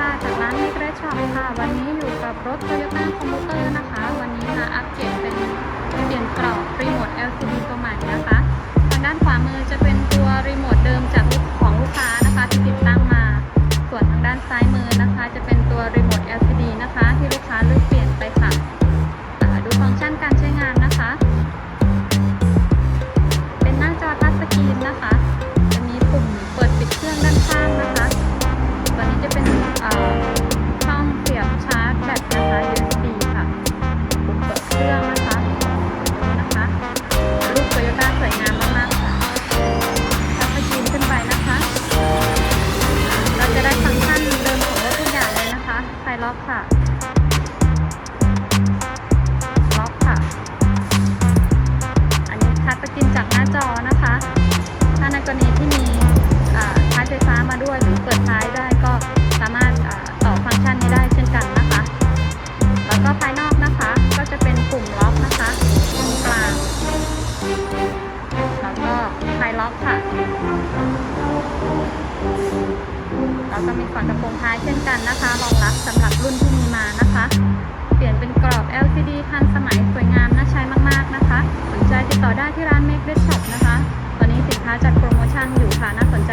ค่ะจากร้านเมกเรช็อปค่ะ วันนี้อยู่กับรถโตโยต้าคอมพิวเตอร์นะคะ วันนี้มาอัปเกรดเป็นเปลี่ยนกรอบรีโมท LCD อกค่ะล็อกค่ะ อันนี้ทัชสกรีนจากหน้าจอนะคะ ถ้าในกรณีที่มีอ่าท้ายไฟฟ้ามาด้วยหรือเปิดท้ายได้ก็สามารถต่อฟังก์ชันนี้ได้เช่นกันนะคะ แล้วก็ภายนอกนะคะก็จะเป็นปุ่มล็อกนะคะตรงกลาง แล้วก็ไฟล็อกค่ะ แล้วก็มีฝากระโปรงท้ายเช่นกันนะคะรองรับสำหรับรุ่นที่มีมานะคะ เปลี่ยนเป็นกรอบ LCD ทันสมัยสวยงามน่าใช้มากๆนะคะ สนใจติดต่อได้ที่ร้าน Make Best Shop นะคะ ตอนนี้สินค้าจัดโปรโมชั่นอยู่ค่ะน่าสนใจ